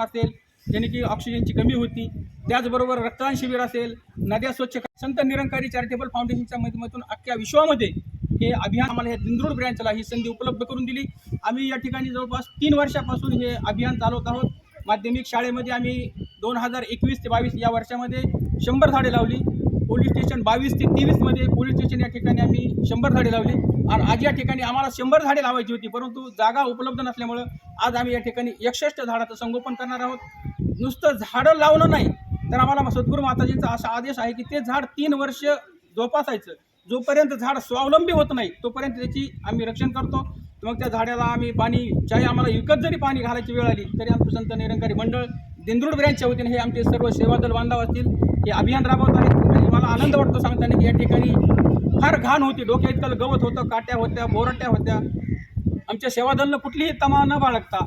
असेल ज्याने की ऑक्सिजनची कमी होती. त्याचबरोबर रक्तदान शिबिर असेल नद्या स्वच्छ संत निरंकारी चॅरिटेबल फाउंडेशनच्या माध्यमातून अख्ख्या विश्वामध्ये हे अभियान आम्हाला या दिंदरूड ब्रँचला ही संधी उपलब्ध करून दिली. आम्ही या ठिकाणी जवळपास तीन वर्षापासून हे अभियान चालवत आहोत. माध्यमिक शाळेमध्ये आम्ही दोन हजार एकवीस ते बावीस या वर्षामध्ये शंभर झाडे लावली. पोलीस स्टेशन बावीस ते तेवीसमध्ये पोलीस स्टेशन या ठिकाणी आम्ही शंभर झाडे लावली. आणि आज या ठिकाणी आम्हाला शंभर झाडे लावायची होती परंतु जागा उपलब्ध नसल्यामुळं आज आम्ही या ठिकाणी एकसष्ट झाडाचं संगोपन करणार आहोत. नुसतं झाडं लावणं नाही तर आम्हाला सद्गुरू माताजींचा असा आदेश आहे की ते झाड तीन वर्ष जोपासायचं. जोपर्यंत झाड स्वावलंबी होत नाही तोपर्यंत त्याची आम्ही रक्षण करतो. मग त्या झाडाला आम्ही पाणी चाहे आम्हाला विकत जरी पाणी घालायची वेळ आली तरी आमचं संत निरंकारी मंडळ दिंदरूड ब्रँचच्या वतीने हे आमचे सर्व सेवादल बांधव असतील हे अभियान राबवत आहेत. आनंद वाटतो सांगताना की या ठिकाणी फार घाण होती. डोक्या इतकं गवत होतं काट्या होत्या बोरट्या होत्या. आमच्या सेवादलनं कुठलीही तमा न बाळगता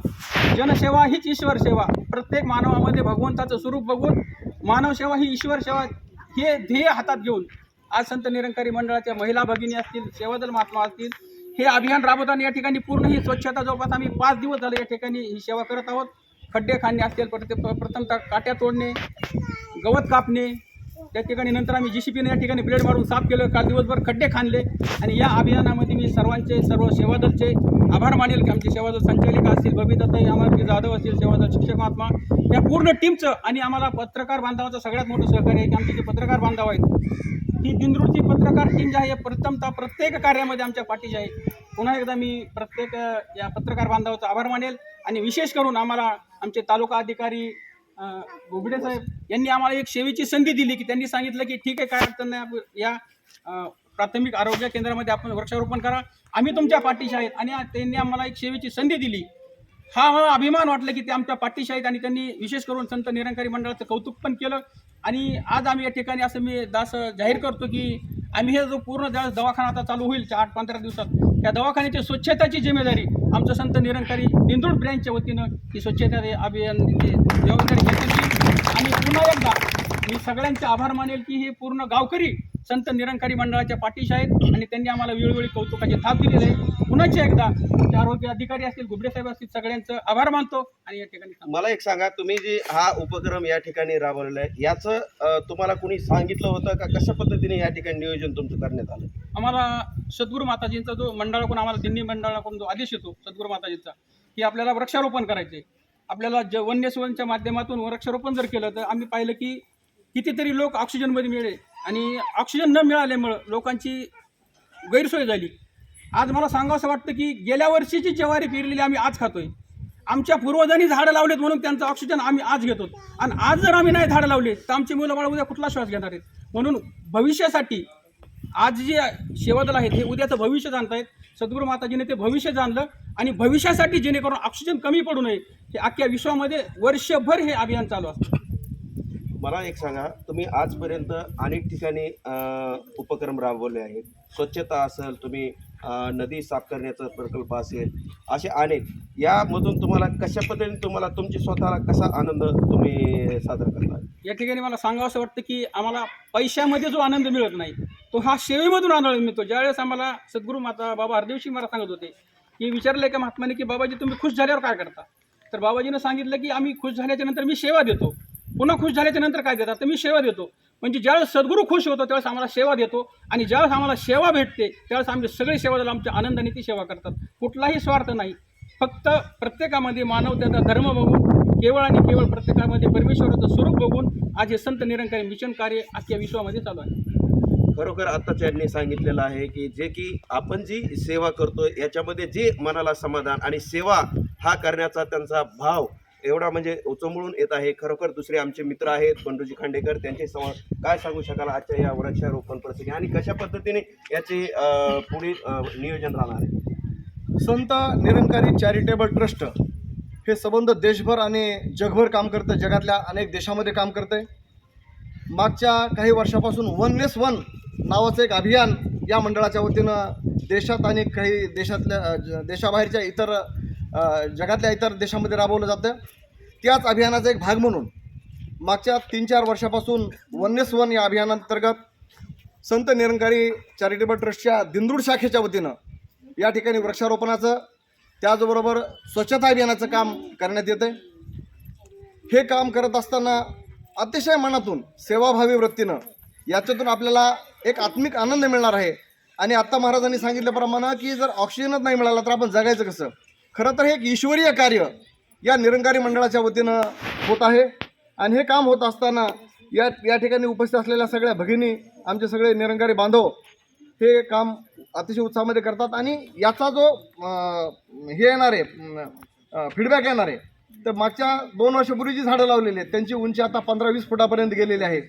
जनसेवा हीच ईश्वर सेवा. प्रत्येक मानवामध्ये भगवंताचं स्वरूप बघून मानवसेवा ही ईश्वर सेवा हे ध्येय हातात घेऊन आज संत निरंकारी मंडळाच्या महिला भगिनी असतील सेवादल महात्मा असतील हे अभियान राबवताना या ठिकाणी पूर्ण ही स्वच्छता जवळपास आम्ही पाच दिवस झाले या ठिकाणी ही सेवा करत आहोत. खड्डे खाणे असतील प्रत्येक प्रथमतः काट्या तोडणे गवत कापणे त्या ठिकाणी नंतर आम्ही जी सी पीने या ठिकाणी ब्लेड मारून साफ केलं. काल दिवसभर खड्डे खाणले आणि या अभियानामध्ये मी सर्वांचे सर्व सेवादलचे आभार मानेल की आमचे सेवादल संचालिका असतील बबिताताई अमरजी जाधव असतील सेवादल शिक्षक महात्मा या पूर्ण टीमचं आणि आम्हाला पत्रकार बांधवाचं सगळ्यात मोठं सहकार्य आहे की आमचे जे पत्रकार बांधव आहेत ही दिनदृष्टी पत्रकार टीम जी आहे हे प्रथमतः प्रत्येक कार्यामध्ये आमच्या पाठीची आहे. पुन्हा एकदा मी प्रत्येक या पत्रकार बांधवाचा आभार मानेल. आणि विशेष करून आम्हाला आमचे तालुका अधिकारी घोबडे साहेब यांनी आम्हाला एक सेवेची संधी दिली की त्यांनी सांगितलं की ठीक आहे काय अडचण नाही या प्राथमिक आरोग्य केंद्रामध्ये आपण वृक्षारोपण करा. आम्ही तुमच्या पाठीशी आहेत आणि त्यांनी आम्हाला एक सेवेची संधी दिली. हा मला अभिमान वाटला की ते आमच्या पाठीशी आहेत आणि त्यांनी विशेष करून संत निरंकारी मंडळाचं कौतुक पण केलं. आणि आज आम्ही या ठिकाणी असं मी दास जाहीर करतो की आम्ही हे जो पूर्ण दवाखाना आता चालू होईल आठ पंधरा दिवसात त्या दवाखान्याची स्वच्छताची जिम्मेदारी आमचं संत निरंकारी निंदूर ब्रँचच्या वतीनं ही स्वच्छता अभियान जबाबदारी घेतली आणि पुन्हा एकदा मी सगळ्यांचे आभार मानेल की हे पूर्ण गावकरी संत निरंकारी मंडळाच्या पाठीशी आहेत आणि त्यांनी आम्हाला वेळोवेळी कौतुकाची थाप दिलेली आहे. पुन्हा एकदा ते आरोग्य अधिकारी असतील गुबडे साहेब असतील सगळ्यांचं आभार मानतो आणि या ठिकाणी. मला एक सांगा तुम्ही जे हा उपक्रम या ठिकाणी राबवलेला आहे याचं तुम्हाला कोणी सांगितलं होतं का? कशा पद्धतीने या ठिकाणी नियोजन तुमचं करण्यात आलं? आम्हाला सद्गुरू माताजींचा जो मंडळाकडून आम्हाला दिंडी मंडळाकडून जो आदेश येतो सद्गुरू माताजींचा की आपल्याला वृक्षारोपण करायचे आपल्याला ज वन्यजीवनच्या माध्यमातून वृक्षारोपण जर केलं तर आम्ही पाहिलं की कितीतरी लोक ऑक्सिजनमध्ये मिळेल आणि ऑक्सिजन न मिळाल्यामुळं लोकांची गैरसोय झाली. आज मला सांगावं असं वाटतं की गेल्या वर्षीची ज्वारी पेरलेली आम्ही आज खातोय. आमच्या पूर्वजांनी झाडं लावलेत म्हणून त्यांचं ऑक्सिजन आम्ही आज घेतो आणि आज जर आम्ही नाही झाडं लावले तर आमची मुलं बाळ उद्या कुठला श्वास घेणार आहेत? म्हणून भविष्यासाठी आज जे सेवादल आहेत हे उद्याचं भविष्य जाणतायत. सद्गुरू माताजीने ते भविष्य जाणलं आणि भविष्यासाठी जेणेकरून ऑक्सिजन कमी पडू नये हे अख्ख्या विश्वामध्ये वर्षभर हे अभियान चालू असतं. मला एक सांगा तुम्ही आजपर्यंत अनेक ठिकाणी उपक्रम राबवले आहेत. स्वच्छता असेल तुम्ही नदी साफ करण्याचा प्रकल्प असेल असे अनेक. यामधून तुम्हाला कशा पद्धतीने तुम्हाला तुमची स्वतःला कसा आनंद तुम्ही सादर करता? या ठिकाणी मला सांगावं असं वाटतं की आम्हाला पैशामध्ये जो आनंद मिळत नाही तो हा सेवेमधून आनंद मिळतो. ज्यावेळेस आम्हाला सद्गुरू माता बाबा हरदेवशी मला सांगत होते की विचारलं का महात्माने की बाबाजी तुम्ही खुश झाल्यावर काय करता? तर बाबाजीनं सांगितलं की आम्ही खुश झाल्याच्यानंतर मी सेवा देतो. पुन्हा खुश झाल्याच्यानंतर काय देतात तर मी सेवा देतो. म्हणजे ज्यावेळेस सद्गुरू खुश होतो त्यावेळेस आम्हाला सेवा देतो. आणि ज्यावेळेस आम्हाला सेवा भेटते त्यावेळेस आमचे सगळे सेवादार आमच्या आनंदाने ती सेवा करतात. कुठलाही स्वार्थ नाही. फक्त प्रत्येकामध्ये मानवतेचा धर्म बघून केवळ आणि केवळ प्रत्येकामध्ये परमेश्वराचं स्वरूप बघून आज हे संत निरंकारी मिशन कार्य अख्ख्या विश्वामध्ये चालू आहे. खरोखर आत्ताच्या यांनी सांगितलेलं आहे की जे की आपण जी सेवा करतो याच्यामध्ये जे मनाला समाधान आणि सेवा हा करण्याचा त्यांचा भाव एवढा म्हणजे उचंबळून येत आहे. खरोखर दुसरे आमचे मित्र आहेत बंडूजी खांडेकर त्यांचे सम काय सांगू शकाल आजच्या या वृक्षारोपण प्रसंगी आणि कशा पद्धतीने याचे पुढे नियोजन राहणार आहे? संत निरंकारी चॅरिटेबल ट्रस्ट हे संबंध देशभर आणि जगभर काम करतं जगातल्या अनेक देशामध्ये काम करतं आहे मागच्या काही वर्षापासून वननेस वन नावाचं एक अभियान या मंडळाच्या वतीनं देशात आणि काही देशातल्या ज- देशाबाहेरच्या इतर जगातल्या इतर देशामध्ये राबवलं जातं. त्याच अभियानाचा एक भाग म्हणून मागच्या तीन चार वर्षापासून वन्यस्वन या अभियानांतर्गत संत निरंकारी चॅरिटेबल ट्रस्टच्या दिंदूड शाखेच्या वतीनं या ठिकाणी वृक्षारोपणाचं त्याचबरोबर स्वच्छता अभियानाचं काम करण्यात येतं हे काम करत असताना अतिशय मनातून सेवाभावी वृत्तीनं याच्यातून आपल्याला एक आत्मिक आनंद मिळणार आहे. आणि आत्ता महाराजांनी सांगितल्याप्रमाणे की जर ऑक्सिजनच नाही मिळाला तर आपण जगायचं कसं? खरं तर हे एक ईश्वरीय कार्य या निरंकारी मंडळाच्या वतीनं होत आहे. आणि हे काम होत असताना या या ठिकाणी उपस्थित असलेल्या सगळ्या भगिनी आमचे सगळे निरंकारी बांधव हे काम अतिशय उत्साहामध्ये करतात. आणि याचा जो हे येणार आहे फीडबॅक येणार आहे तर मागच्या दोन वर्षापूर्वी जी झाडं लावलेली आहेत त्यांची उंची आता पंधरा वीस फुटापर्यंत गेलेली आहे.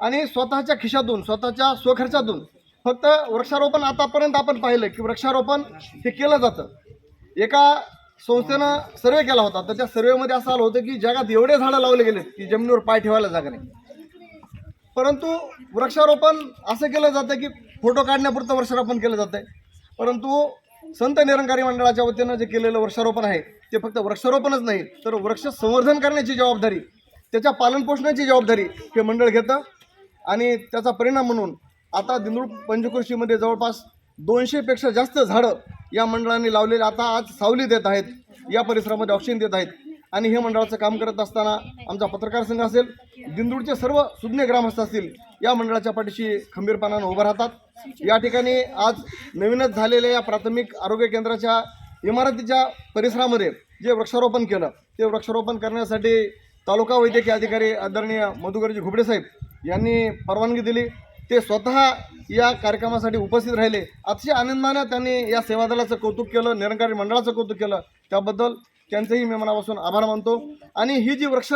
आणि स्वतःच्या खिशातून स्वतःच्या स्वखर्चातून फक्त वृक्षारोपण आतापर्यंत आपण पाहिलं की वृक्षारोपण हे केलं जातं. एका संस्थेनं सर्वे केला होता. तर त्या सर्वेमध्ये असं आलं होतं की जगात एवढे झाडं लावले गेलेत की जमिनीवर पाय ठेवायला जागा नाही. परंतु वृक्षारोपण असं केलं जातं की फोटो काढण्यापुरतं वृक्षारोपण केलं जातं परंतु संत निरंकारी मंडळाच्या वतीनं जे केलेलं वृक्षारोपण आहे ते फक्त वृक्षारोपणच नाही तर वृक्ष संवर्धन करण्याची जबाबदारी त्याच्या पालनपोषणाची जबाबदारी हे मंडळ घेतं. आणि त्याचा परिणाम म्हणून आता दिंदूळ पंचकृषीमध्ये जवळपास दोनशेपेक्षा जास्त झाडं या मंडळाने लावलेले आता आज सावली देत आहेत. या परिसरामध्ये ऑक्सिजन देत आहेत. आणि हे मंडळाचं काम करत असताना आमचा पत्रकार संघ असेल दिंडूरचे सर्व सुज्ञ ग्रामस्थ असतील या मंडळाच्या पाठीशी खंबीरपणानं उभं राहतात. या ठिकाणी आज नवीनच झालेल्या या प्राथमिक आरोग्य केंद्राच्या इमारतीच्या परिसरामध्ये जे वृक्षारोपण केलं ते वृक्षारोपण करण्यासाठी तालुका वैद्यकीय अधिकारी आदरणीय मधुकरजी घुबडे साहेब यांनी परवानगी दिली. ते स्वतः या कार्यक्रमासाठी उपस्थित राहिले. अतिशय आनंदानं त्यांनी या सेवादलाचं कौतुक केलं निरंकारी मंडळाचं कौतुक केलं. त्याबद्दल त्यांचंही मी मनापासून आभार मानतो. आणि ही जी वृक्ष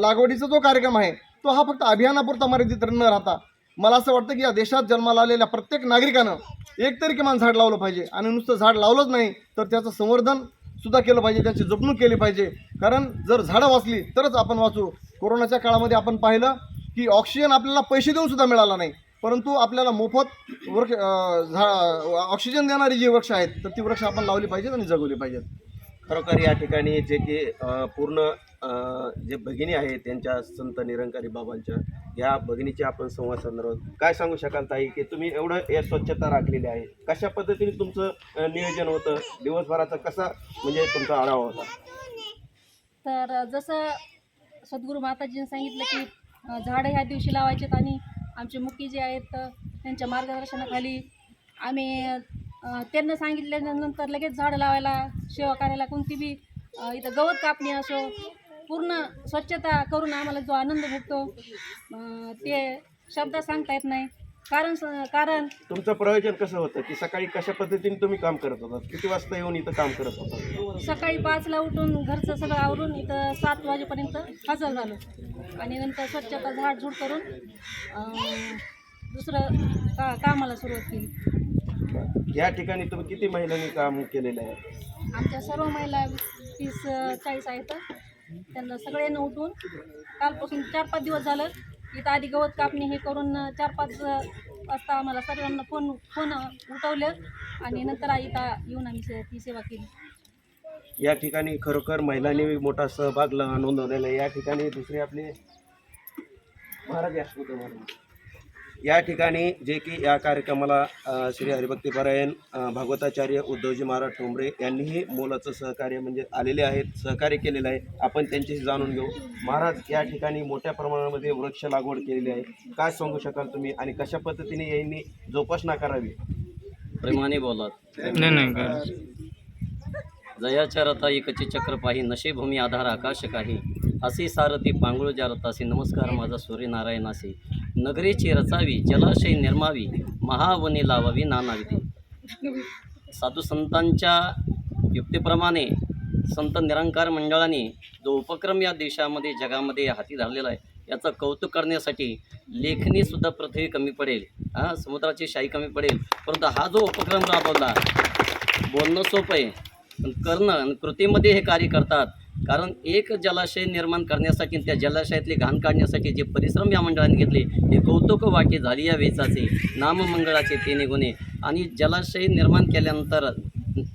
लागवडीचा जो कार्यक्रम आहे तो हा फक्त अभियानापुरता मर्यादित न राहता मला असं वाटतं की या देशात जन्माला आलेल्या प्रत्येक नागरिकानं एक तरी किमान झाड लावलं पाहिजे. आणि नुसतं झाड लावलंच नाही तर त्याचं संवर्धन सुद्धा केलं पाहिजे त्याची जपणूक केली पाहिजे. कारण जर झाडं वाचली तरच आपण वाचू. कोरोनाच्या काळामध्ये आपण पाहिलं की ऑक्सिजन आपल्याला पैसे देऊन सुद्धा मिळाला नाही. परंतु आपल्याला मोफत वृक्ष झा ऑक्सिजन देणारी जी वृक्ष आहेत तर ती वृक्ष आपण लावली पाहिजेत आणि जगवली पाहिजेत. खरोखर या ठिकाणी जे की पूर्ण जे भगिनी आहेत त्यांच्या संत निरंकारी बाबांच्या या भगिनीचे आपण संवाद आहोत काय सांगू शकाल ताई की तुम्ही एवढं या स्वच्छता राखलेली आहे. कशा पद्धतीने तुमचं नियोजन होतं? दिवसभराचा कसा म्हणजे तुमचा आढावा होता? तर जसं सद्गुरू माताजींनी सांगितलं की झाडं ह्या दिवशी लावायचेत आणि आमचे मुखी जे आहेत त्यांच्या मार्गदर्शनाखाली आम्ही त्यांना सांगितल्यानंतर लगेच झाडं लावायला सेवा करायला कोणती बी इथं गवत कापणी असो पूर्ण स्वच्छता करून आम्हाला जो आनंद भेटतो ते शब्दात सांगता येत नाही. कारण स- कारण तुमचं प्रयोजन कसं होतं? की सकाळी कशा पद्धतीने तुम्ही काम करत होता किती वाजता येऊन इथं काम करत होता सकाळी पाचला उठून घरचं सगळं आवरून इथं सात वाजेपर्यंत हजर झालो. आणि नंतर स्वच्छता झाडझूड करून अं, दुसरं का कामाला सुरुवात केली. या ठिकाणी तुम्ही किती महिलांनी काम केलेलं आहे? आमच्या सर्व महिला तीस अं, चाळीस आहेत. त्यांना सगळ्यांना उठून कालपासून चार पाच दिवस झालं इथं आधी गवत कापणी हे करून चार पाच वाजता आम्हाला सर्वांना फोन फोन उठवलं आणि नंतर इथं येऊन आम्ही से- ती सेवा केली या ठिकाणी खरोखर महिलांनी मोठा सहभाग ल- नोंदवलेला आहे या ठिकाणी दुसरे आपले महाराज या महाराज. या ठिकाणी जे की या कार्यक्रमाला श्री हरिभक्तीपरायण भागवताचार्य उद्धवजी महाराज ठोंबरे यांनीही मोलाचं सहकार्य म्हणजे आलेले आहेत सहकार्य केलेलं आहे. आपण त्यांच्याशी जाणून घेऊ. महाराज या ठिकाणी मोठ्या प्रमाणामध्ये वृक्ष लागवड केलेली आहे. काय सांगू शकाल तुम्ही आणि कशा पद्धतीने यांनी जोपासना करावी? प्रेमाने बोलत जयाच्या रथा एकचे चक्र पाही नशेभूमी आधार आकाश काही. असे सारथी पांगुळ ज्या रथासी नमस्कार माझा सूर्यनारायणासी नगरीची रचावी जलाशय निर्मावी महावनी लावावी नानाविधी. साधू संतांच्या युक्तीप्रमाणे संत निरंकार मंडळाने जो उपक्रम या देशामध्ये जगामध्ये हाती धरलेला आहे याचं कौतुक करण्यासाठी लेखनीसुद्धा पृथ्वी कमी पडेल. हां समुद्राची शाही कमी पडेल. परंतु हा जो उपक्रम राबवला बोलणं सोपं आहे. पण करणं आणि कृतीमध्ये हे कार्य करतात. कारण एक जलाशय निर्माण करण्यासाठी त्या जलाशयातले घाण काढण्यासाठी जे परिश्रम या मंडळाने घेतले हे कौतुक वाटे झाली या वेचाचे. नाममंगळाचे ते निघुणे आणि जलाशय निर्माण केल्यानंतर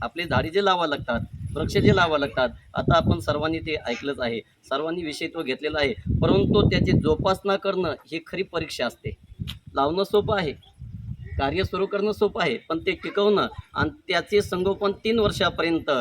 आपले झाडे जे लावा लागतात वृक्ष जे लावा लागतात आता आपण सर्वांनी ते ऐकलंच आहे. सर्वांनी विषय तो घेतलेला आहे. परंतु त्याची जोपासना करणं ही खरी परीक्षा असते. लावणं सोपं आहे. कार्य सुरू करणं सोपं आहे. पण ते टिकवणं आणि त्याचे संगोपन तीन वर्षापर्यंत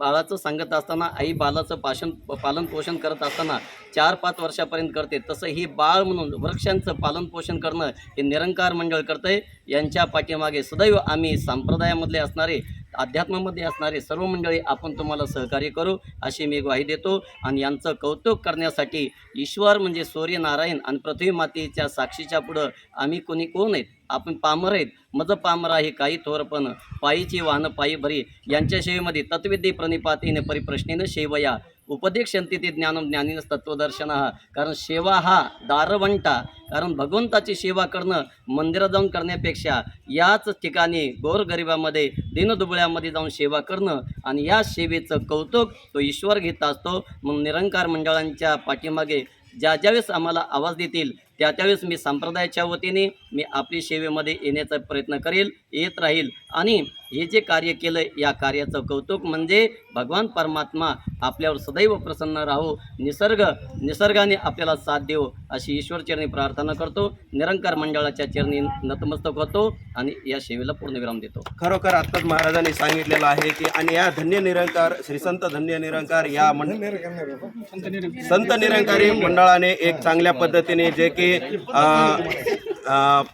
बाळाचं सांगत असताना आई बालाचं पाषण पालन पोषण करत असताना चार पाच वर्षापर्यंत करते. तसं ही बाळ म्हणून वृक्षांचं पालन पोषण करणं हे निरंकार मंडळ करतंय. यांच्या पाठीमागे सदैव आम्ही संप्रदायामधले असणारे अध्यात्मामध्ये असणारे सर्व मंडळी आपण तुम्हाला सहकार्य करू अशी मी ग्वाही देतो. आणि यांचं कौतुक करण्यासाठी ईश्वर म्हणजे सूर्यनारायण आणि पृथ्वी मातेच्या साक्षीच्या पुढं आम्ही कोणी कोण आहेत? आपण पामर आहेत. मज पामर आहे काही थोरपण पायीची वाहनं पायी भरी. यांच्या सेवेमध्ये तत्विद्ये प्रणिपातीने परिप्रश्नेनं सेवया उपदेक्षंती ते ज्ञानम ज्ञानीनच तत्वदर्शन हा कारण सेवा हा दारवंटा। कारण भगवंताची सेवा करणं मंदिरात जाऊन करण्यापेक्षा याच ठिकाणी गोरगरिबामध्ये दिनदुबळ्यामध्ये जाऊन सेवा करणं आणि या सेवेचं कौतुक तो ईश्वर घेत असतो मग निरंकार मंडळांच्या पाठीमागे ज्या ज्यावेळेस आम्हाला आवाज देतील त्या त्यावेळेस मी संप्रदायाच्या वतीने मी आपली सेवेमध्ये येण्याचा प्रयत्न करेल येत राहील. आणि हे जे कार्य केलं या कार्याचं कौतुक म्हणजे भगवान परमात्मा आपल्यावर सदैव प्रसन्न राहो. निसर्ग निसर्गाने आपल्याला साथ देव अशी ईश्वरचरणी प्रार्थना करतो. निरंकार मंडळाच्या चरणी नतमस्तक होतो आणि या सेवेला पूर्णविराम देतो. खरोखर आत्ताच महाराजांनी सांगितलेलं आहे की आणि या धन्य निरंकार श्री संत धन्य निरंकार या मंड संत निरंकारी संत निरंकारी मंडळाने एक चांगल्या पद्धतीने जे की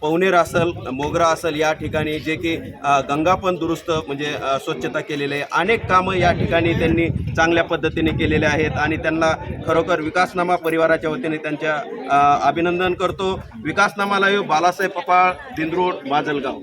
पवनेर असल मोगरा असल या ठिकाणी जे की गंगापन गंगा पण दुरुस्त म्हणजे स्वच्छता केलेली आहे. अनेक कामं या ठिकाणी त्यांनी चांगल्या पद्धतीने केलेले आहेत आणि त्यांना खरोखर विकासनामा परिवाराच्या वतीने त्यांच्या अभिनंदन करतो. विकासनामाला येऊ बालासाहेब पपाळ दिंद्रोड माजलगाव.